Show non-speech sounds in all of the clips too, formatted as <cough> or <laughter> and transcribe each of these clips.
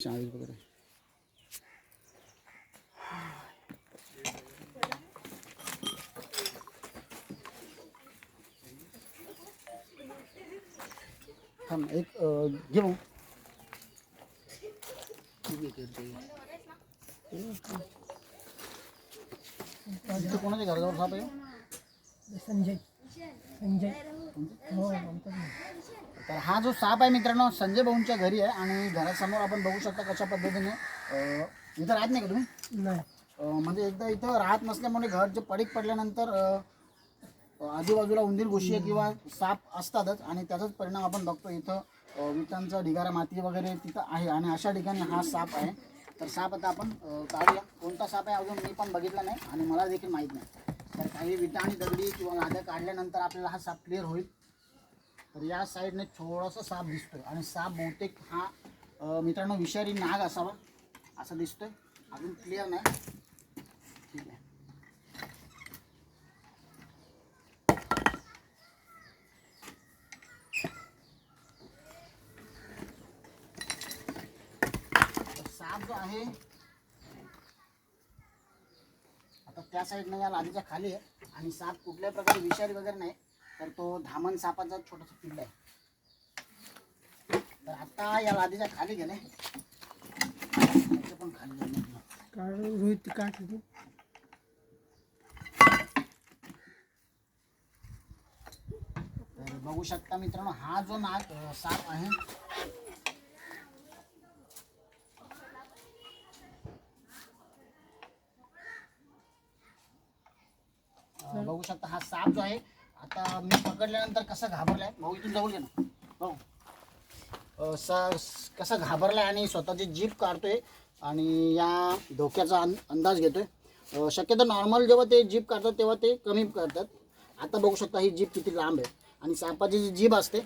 चाळीस वगैरे. थांब एक अं, घे भाऊ इथं कोणाच्या घराजवळ साप आहे? संजय. संजय. हो तर हा जो साप आहे मित्रांनो संजय भाऊंच्या घरी आहे आणि घरासमोर आपण बघू शकता कशा पद्धतीने अं, इथं राहत नाही का तुम्ही? नाही. अं, म्हणजे एकदा इथं राहत नसल्यामुळे घर जे पडीक पडल्यानंतर अं, आजूबाजूला उंदीर घुशी किंवा साप असतातच आणि त्याचाच परिणाम आपण बघतो इथं अं, विटांचा ढिगारा माती वगैरे तिथं आहे आणि अशा ठिकाणी हा साप आहे. तर साप आता आपण अं, काढूया. कोणता साप आहे अजून मी पण बघितला नाही आणि मला देखील माहीत नाही. तर काही विटा आणि दगडी किंवा लाद्या काढल्यानंतर आपल्याला हा साप क्लिअर होईल. तर या साईडने थोडासा साप दिसतोय. आणि साप बहुतेक हा मित्रांनो विषारी नाग असावा असं दिसतोय. अजून क्लिअर नाही. ठीक आहे. साप जो आहे आता त्या साईडनं या लादीच्या खाली आहे. आणि साप कुठल्याही प्रकारे विषारी वगैरे नाही. तर तो धामण सापाचा छोटासा पिल्ला आहे. तर आता या लादीच्या खाली गेले. पण खाली गेले. रोहित तू तर बघू शकता मित्रांनो हा जो नाग साप आहे बघू शकता हा साप जो आहे आता मी पकडल्यानंतर कसा घाबरलाय? भाऊ इथून जवळ घे ना. भाऊ अं, सा- कसा घाबरलाय आणि स्वतःची जीप काढतोय आणि या धोक्याचा अं- अंदाज घेतोय. अं, शक्यतो नॉर्मल जेव्हा ते जीप काढतात तेव्हा ते कमी करतात. आता बघू शकता ही जीप किती लांब आहे आणि सापाची जी जीभ असते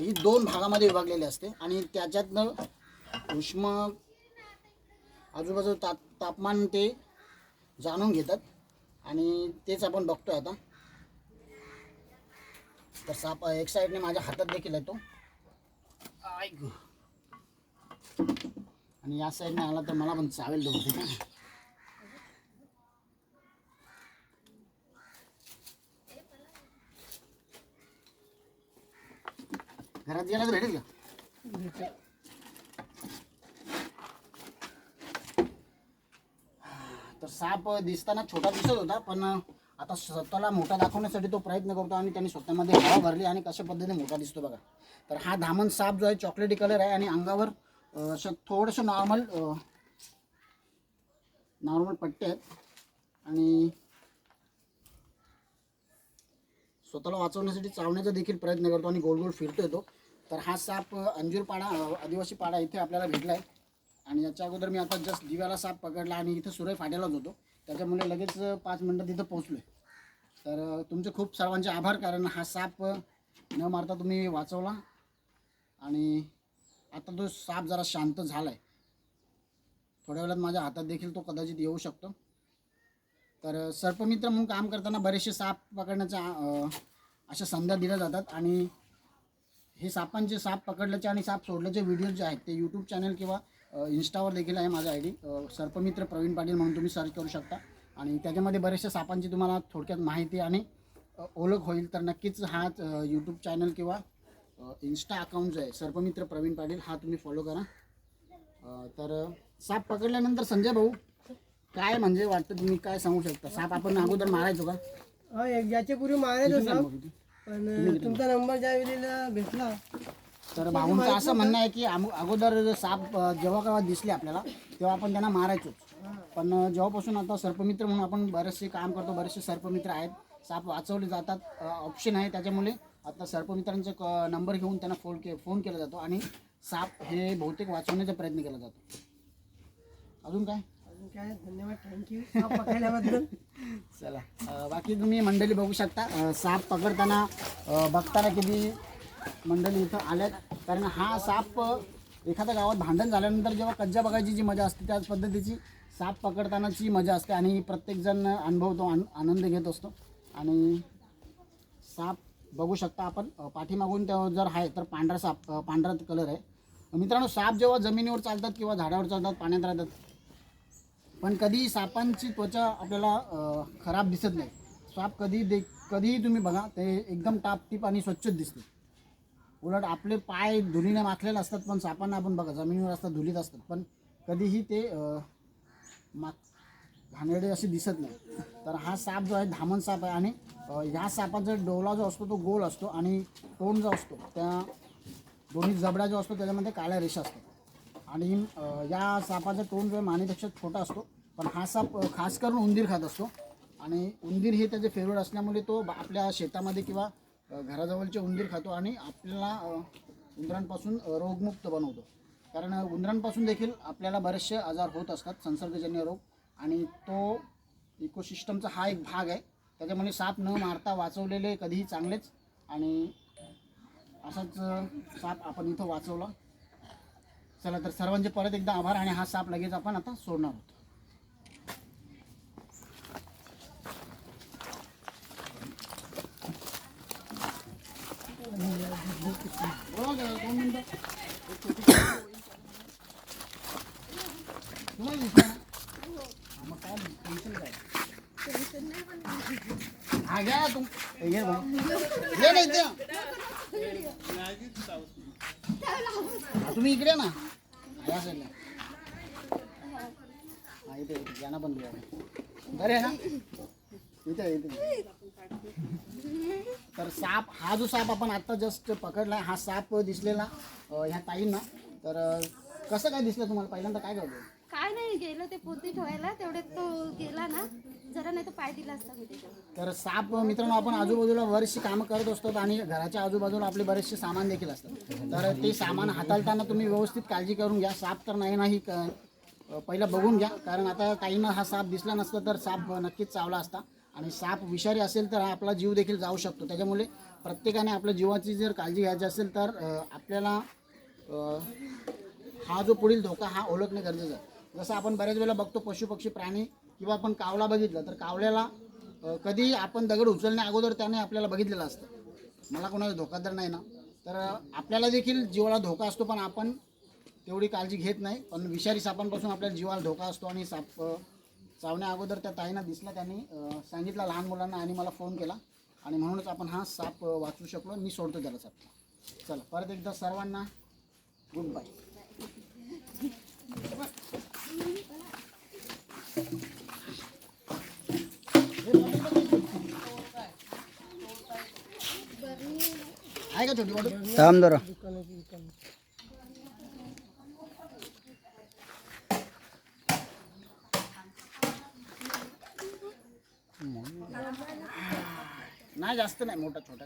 ही दोन भागामध्ये विभागलेली असते आणि त्याच्यातनं उष्म आजूबाजू ता तापमान ते जाणून घेतात आणि तेच आपण बघतोय आता. तर साप एक साईडने माझ्या हातात देखील आहे तो गं. आणि या साईडने आला तर मला पण चावेल तो. ठीक आहे घरात गेला तर भेटेल का? तर साप दिसताना छोटा दिसत होता पण आता स्वतःला मोठा दाखवण्यासाठी तो प्रयत्न करतो आणि त्यांनी स्वतःमध्ये हवा भरली आणि कशा पद्धतीने मोठा दिसतो बघा. तर हा धामण साप जो आहे चॉकलेटी कलर आहे आणि अंगावर असं थोडंसं नॉर्मल नॉर्मल पट्टे आहेत. आणि स्वतःला वाचवण्यासाठी चावण्याचा देखील प्रयत्न करतो आणि गोल गोल फिरतो येतो तर हा साप अ, अंजीर पाडा आदिवासी पाडा इथे आपल्याला भेटला आहे आणि याच्या अगोदर मी आता जस्ट दिव्याला साप पकडला आणि इथं सुरई फाट्यालाच होतो. त्याच्यामुळे लगेच पाच मिनटं तिथं पोहोचलो आहे तर तुमचे खूप सर्वांचे आभार कारण हा साप न मारता तुम्ही वाचवला. आणि आता तो साप जरा शांत झाला आहे थोड्या वेळात माझ्या हातात देखील तो कदाचित येऊ शकतो. तर सर्पमित्र म्हणून काम करताना बरेचसे साप पकडण्याच्या अशा संध्या दिल्या जातात. आणि हे सापांचे साप पकडल्याचे आणि साप सोडल्याचे व्हिडिओ जे आहेत ते यूट्यूब चॅनल किंवा इन्स्टावर देखील आहे माझा आय डी सर्पमित्र प्रवीण पाटील म्हणून तुम्ही सर्च करू शकता. आणि त्याच्यामध्ये बरेचशा सापांची तुम्हाला थोडक्यात माहिती आणि ओळख होईल. तर नक्कीच हा यूट्यूब चॅनल किंवा इन्स्टा अकाउंट जो आहे सर्पमित्र प्रवीण पाटील हा तुम्ही फॉलो करा. तर साप पकडल्यानंतर संजय भाऊ काय म्हणजे वाटतं तुम्ही काय सांगू शकता? साप आपण अगोदर मारायचो का? हा एक याच्या पूर्वी मारायचं साप? पण तुमचा नंबर ज्या वेळेला भेटला तर भाऊंचं असं म्हणणं आहे की आम- अगोदर साप अ, जेव्हा केव्हा दिसले आपल्याला तेव्हा आपण त्यांना मारायचो पण अ, जेव्हापासून आता सर्पमित्र म्हणून आपण बरेचसे काम करतो बरेचसे सर्पमित्र आहेत साप वाचवले जातात ऑप्शन आहे. त्याच्यामुळे आता सर्पमित्रांचे क- नंबर घेऊन त्यांना फोन के फोन केला जातो आणि साप हे बहुतेक वाचवण्याचा प्रयत्न केला जातो. अजून काय? अजून काय? धन्यवाद. थँक्यू पकडल्याबद्दल. <laughs> चला. अ, बाकी तुम्ही मंडळी बघू शकता. अ, साप पकडताना अ, बघताना किती मंडळी इथं आल्यात. कारण हा साप एखाद्या गावात भांडण झाल्यानंतर जेव्हा कज्जा बघायची जी मजा असते त्याच पद्धतीची साप पकडतानाची मजा असते आणि प्रत्येकजण अनुभवतो आन आनंद घेत असतो. आणि साप बघू शकता आपण. पाठीमागून त्या जर आहे तर पांढरा साप पांढरा कलर आहे. मित्रांनो साप जेव्हा जमिनीवर चालतात किंवा झाडावर चालतात पाण्यात राहतात पण कधी सापांची त्वचा आपल्याला खराब दिसत नाही. साप कधी दे कधीही तुम्ही बघा ते एकदम टापटीप आणि स्वच्छच दिसते. उलट आपले पाय धुलीने माखलेले असतात पण सापांना आपण बघा जमिनीवर असतात धुलीत असतात. पण कधीही ते मा घाणेरडे असे दिसत नाही. तर हा साप जो आहे धामण साप आहे आणि ह्या सापाचा डोला जो असतो तो गोल असतो आणि तोंड जो असतो त्या दोन्ही जबडा जो असतो त्याच्यामध्ये काळ्या रेषा असतात. आणि या सापाचा तोंड जो आहे मानेपेक्षा छोटा असतो पण हा साप खास करून उंदीर खात असतो. आणि उंदीर हे त्याचे फेवरेट असल्यामुळे तो आपल्या शेतामध्ये किंवा घराजवळचे उंदीर खातो आणि आपल्याला उंदरांपासून रोगमुक्त बनवतो. कारण उंदरांपासून देखील आपल्याला बरेचसे आजार होत असतात संसर्गजन्य रोग. आणि तो इकोसिस्टमचा हा एक भाग आहे. त्याच्यामुळे साप न मारता वाचवलेले कधीही चांगलेच. आणि असाच साप आपण इथं वाचवला. चला तर सर्वांचे परत एकदा आभार आणि हा साप लगेच आपण आता सोडणार आहोत बोला जरा, दोन मिनिटं. एक छोटी तुम्हाला दिसलं ना? हा, मग काय टेन्शन काय हा घ्या तुम हे घे भाऊ. तुम्ही इकडे ना. या साईडला हा इथे इथे. पण घ्या बरं आहे ना? इथे इथे. तर साप हा जो साप आपण आता जस्ट पकडला हा साप दिसलेला ह्या ताईंना. तर कसं काय दिसलं तुम्हाला? पहिल्यांदा काय करतो काय नाही गेलो ते पोती ठेवायला तेवढे तो गेला ना जरा नाही तर पाय दिला असता मी त्याच्यावर. तर साप मित्रांनो आपण आजूबाजूला बरीचशी कामं करत असतो आणि घराच्या आजूबाजूला आपले बरेचसे सामान देखील असतात. तर ते सामान हाताळताना तुम्ही व्यवस्थित काळजी करून घ्या. साप तर नाही नाही क- पहिलं बघून घ्या. कारण आता काहींना हा साप दिसला नसता तर साप नक्कीच चावला असता. आणि साप विषारी असेल तर हा आपला जीव देखील जाऊ शकतो. त्याच्यामुळे प्रत्येकाने आपल्या जीवाची जर काळजी घ्यायची असेल तर अ, आपल्याला अ, हा जो पुढील धोका हा ओळखणे गरजेचं आहे. जसं आपण बऱ्याच वेळेला बघतो पशु पक्षी प्राणी किंवा आपण कावळा बघितलं तर कावळ्याला कधी आपण दगड उचलण्या अगोदर त्याने आपल्याला बघितलेलं असतं. मला कोणाला धोका तर नाही ना. तर आपल्याला देखील जीवाला धोका असतो पण आपण तेवढी काळजी घेत नाही. पण विषारी सापांपासून आपल्याला जीवाला धोका असतो आणि साप चावण्या अगोदर त्या ताईंना दिसला त्यांनी सांगितलं लहान मुलांना आणि मला फोन केला. आणि म्हणूनच आपण हा साप वाचू शकलो मी सोडतो त्याला साप. चला परत एकदा सर्वांना गुड बाय. थांब जरा. नाही जास्त नाही मोठा छोटा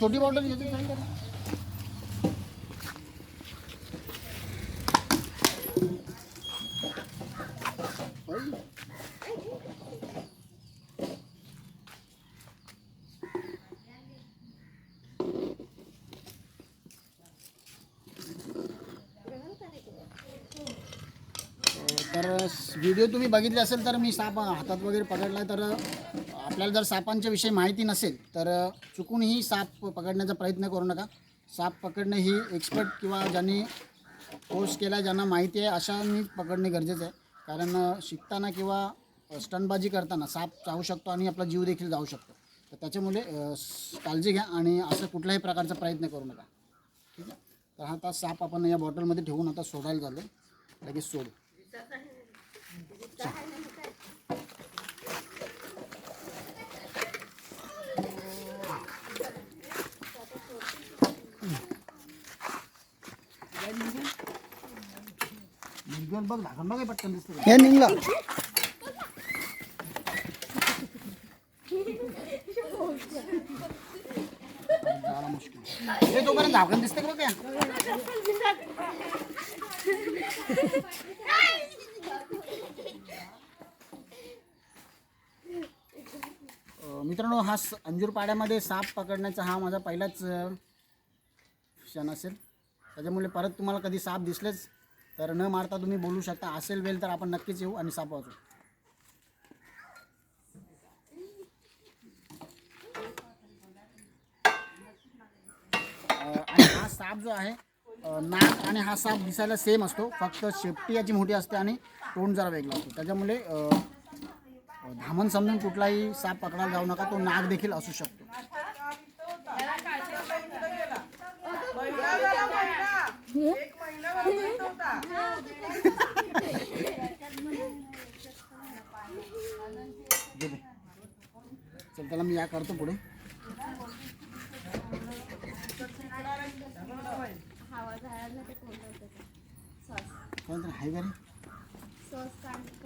छोटी बॉटल घेते. तर व्हिडिओ तुम्ही बघितले असेल तर मी साप हातात वगैरे पकडला तर आपल्याला जर सापांच्या विषयी माहिती नसेल तर चुकूनही साप पकडण्याचा प्रयत्न करू नका. साप पकडणे ही एक्सपर्ट किंवा ज्यांनी कोर्स केला ज्यांना माहिती आहे अशांनी पकडणे गरजेचं आहे. कारण शिकताना किंवा स्टंटबाजी करताना साप चावू शकतो आणि आपला जीव देखील जाऊ शकतो. तर त्याच्यामुळे काळजी घ्या आणि असं कुठल्याही प्रकारचा प्रयत्न करू नका. ठीक आहे? तर हा आता साप आपण या बॉटलमध्ये ठेवून आता सोडायला झालो लगेच सोडू. पटकन दिसते मित्रांनो हा अंजूर पाड्यामध्ये साप पकडण्याचा हा माझा पहिलाच क्षण असेल. त्याच्यामुळे परत तुम्हाला कधी साप दिसलेच तर न मारता तुम्ही बोलू शकता. असेल वेल तर आपण नक्कीच येऊ आणि साप वाचू आणि हा साप जो आहे नाक आणि हा साप दिसायला सेम असतो. फक्त शेपटी याची मोठी असते आणि तोंड जरा वेगळा असतो. त्याच्यामुळे धामण समजून कुठलाही साप पकडायला जाऊ नका. तो नाग देखील असू शकतो. चल त्याला मी या करतो पुढे.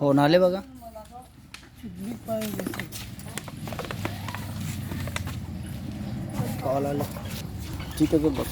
हो नाले बघा. कॉल आलं. ठीक आहे बघ